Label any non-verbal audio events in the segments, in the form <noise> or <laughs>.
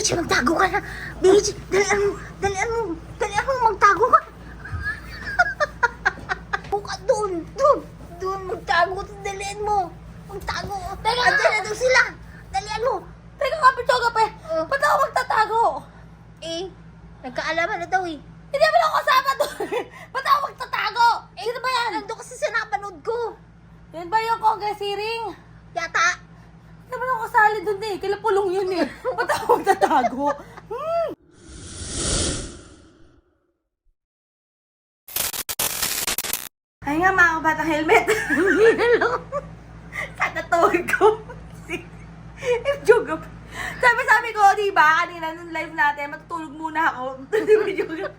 Beji, magtago ka na. Beji, dalian mo, dalian mo, dalian mo, magtago ka. <laughs> Buka doon, doon, doon, magtago, dalian mo. Magtago. Teka Andiyan nga. na daw sila. Dalian mo. Teka nga, Pichoga pa. Oh. Ba't ako magtatago? Eh, nagkaalaman na daw eh. Hindi mo ako kasama doon. <laughs> Ba't ako magtatago? Eh, Sino ba yan? Nandun kasi sa napanood ko. Yan ba yung congress hearing? Yata. Kasali doon eh. Kila pulong yun eh. Ba't ako magtatago? Hmm. Ay nga mga kabatang helmet. <laughs> Kakatuwag ko. si Joga. Sabi sabi ko, di ba, kanina nung live natin, matutulog muna ako. <laughs> Di ba, Joga?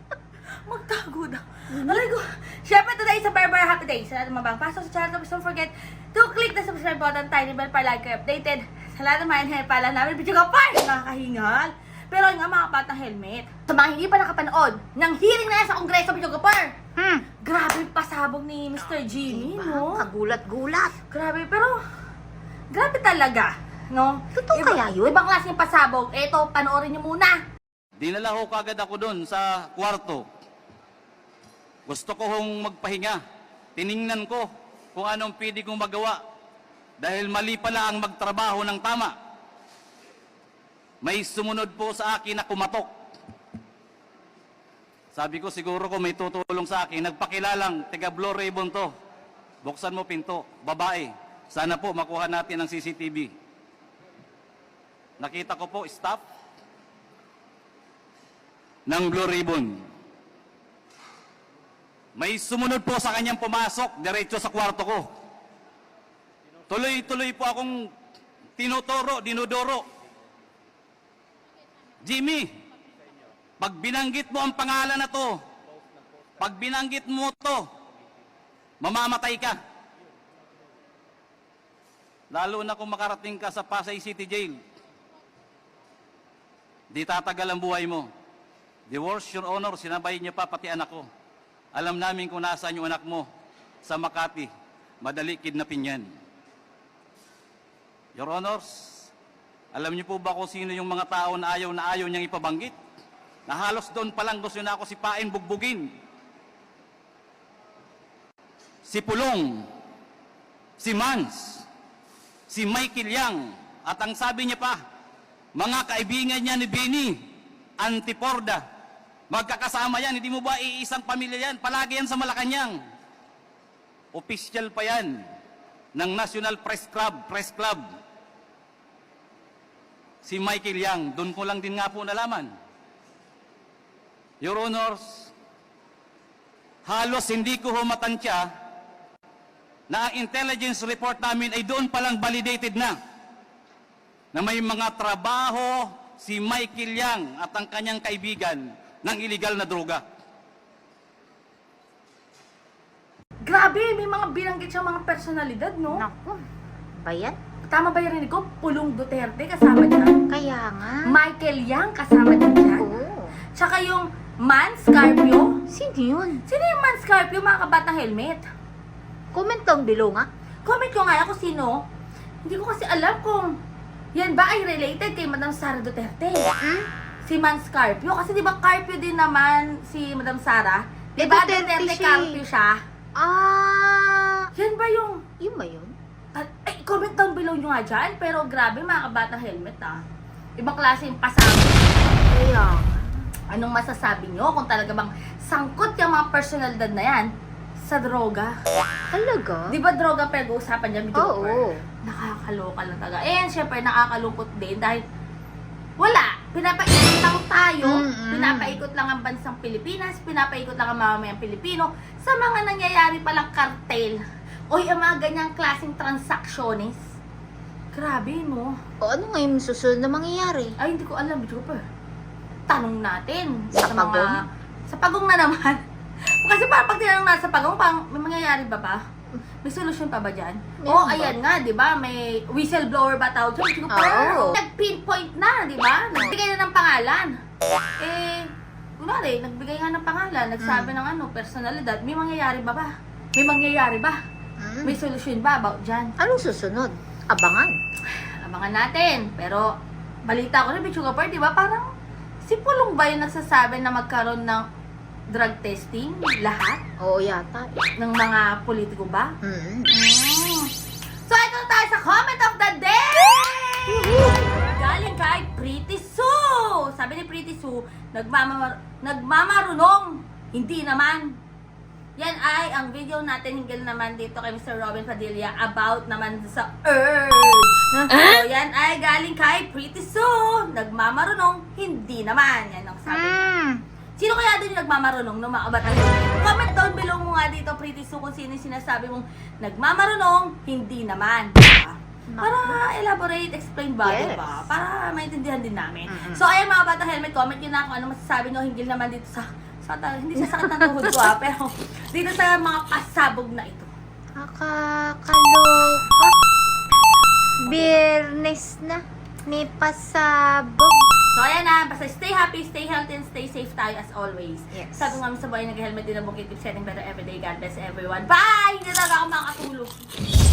Magtago daw. Alay ko. Siyempre, today is a very, very happy day. Sa lahat ng mga bagong pasok sa channel, please don't forget to click the subscribe button, tiny bell para like kayo updated. Sa lahat ng mga inhay pala namin, video ka pa! Nakakahingal. Pero nga mga batang helmet, sa mga hindi pa nakapanood ng hearing na yan sa Kongreso, video ka pa! Hmm. Grabe yung pasabog ni Mr. Jimmy, no? Kagulat-gulat. Grabe, pero grabe talaga, no? Totoo kaya yun? Ibang klaseng pasabog. Eto, panoorin niyo muna. Dinala ho kagad ako doon sa kwarto. Gusto ko hong magpahinga. Tiningnan ko kung anong pwede kong magawa. Dahil mali pala ang magtrabaho ng tama. May sumunod po sa akin na kumatok. Sabi ko siguro ko may tutulong sa akin. Nagpakilalang, tiga Blue Ribbon to. Buksan mo pinto, babae. Sana po makuha natin ang CCTV. Nakita ko po staff ng Blue Ribbon. May sumunod po sa kanyang pumasok, diretso sa kwarto ko. Tuloy-tuloy po akong tinuturo, dinuduro. Jimmy, pag binanggit mo ang pangalan na to, pag binanggit mo to, mamamatay ka. Lalo na kung makarating ka sa Pasay City Jail. Di tatagal ang buhay mo. Worst, Your Honor, sinabay niya pa pati anak ko. Alam namin kung nasaan yung anak mo. Sa Makati. Madali kidnapin yan. Your Honors, alam niyo po ba kung sino yung mga tao na ayaw na ayaw niyang ipabanggit? Na halos doon pa lang gusto na ako si Pain bugbugin. Si Pulong, si Mans, si Michael Yang, at ang sabi niya pa, mga kaibigan niya ni Bini, Antiporda, magkakasama yan, hindi mo ba iisang pamilya yan, palagi yan sa Malacanang. Official pa yan ng National Press Club, Press Club. Si Michael Yang, doon ko lang din nga po nalaman. Your Honors, halos hindi ko humatansya na ang intelligence report namin ay doon palang validated na na may mga trabaho si Michael Yang at ang kanyang kaibigan ng illegal na droga. Grabe, may mga binanggit siyang mga personalidad, no? Naku. Bayan? Tama ba yung rinig ko? Pulong Duterte kasama dyan. Kaya nga. Michael Yang kasama din dyan. Oo. Tsaka yung Man Scarpio. Sino yun? Sino yung Man Scarpio, mga kabatang helmet? Comment down below nga. Comment ko nga ako sino. Hindi ko kasi alam kung yan ba ay related kay Madam Sara Duterte. Hmm? Si Man Scarpio. Kasi di ba Carpio din naman si Madam Sara? Di Eh, ba Duterte Duterte eh. Carpio siya? Ah, Yan ba yung... yun ba yun? Comment down below nyo nga dyan. Pero grabe mga kabatang helmet ah. Ibang klase yung pasama. Kaya. Anong masasabi nyo kung talaga bang sangkot yung mga personalidad na yan sa droga? Talaga? Di ba droga pero usapan dyan, Bidyo Oo. Nakakaloka lang talaga. And syempre, nakakalungkot din dahil wala. Pinapaikot lang tayo. Mm-mm. Pinapaikot lang ang bansang Pilipinas. Pinapaikot lang ang mamamayang Pilipino sa mga nangyayari palang kartel. O yung mga ganyang klaseng transactiones. Grabe, no? O ano nga yung susunod na mangyayari? Ay, hindi ko alam, Jupiter. Tanong natin. Sa pagong? Sa pagong na naman. <laughs> Kasi parang pag tinanong na sa pagong, parang may mangyayari ba ba? May solusyon pa ba dyan? Meron Oo, ba? ayan nga, di ba? May whistleblower ba tawag dyan? Jupiter. Oo. Nag-pinpoint na, di ba? Nagbigay na ng pangalan. Eh, kunwari, nagbigay nga ng pangalan, nagsabi ng ano, personalidad, may mangyayari ba ba? May mangyayari ba? Hmm? May solusyon ba about dyan? Anong susunod? Abangan. Abangan natin. Pero, balita ko rin, Bichuga Par, di ba? Parang si Pulong ba yung nagsasabi na magkaroon ng drug testing? Lahat? Oo yata. Ng mga politiko ba? Mm. Mm. So, ito na tayo sa comment of the day! Galing kay Pretty Sue! Sabi ni Pretty Sue, nagmamar nagmamarunong, hindi naman. Yan ay ang video natin hinggil naman dito kay Mr. Robin Padilla about naman sa urge. So, yan ay galing kay Pretty Sue. Nagmamarunong, hindi naman. Yan ang sabi niya. Mm. Sino kaya din yung nagmamarunong no mga kabataan? Comment down below mo nga dito, Pretty Sue, kung sino yung sinasabi mong nagmamarunong, hindi naman. Diba? Para elaborate, explain ba, Yes. diba? Para maintindihan din namin. Mm-mm. So, ayan mga bata helmet, comment nyo na kung ano masasabi nyo hinggil naman dito sa, sa hindi sa sakit ng tuhod ko ah, pero dito sa mga pasabog na ito. Nakakaloka. Biyernes na. May pasabog. So, ayan na. Basta stay happy, stay healthy, and stay safe tayo as always. Yes. Sabi nga sa buhay, nag-helmet din ang bukit. Keep setting better every day. God bless everyone. Bye! Hindi na ako makakatulog.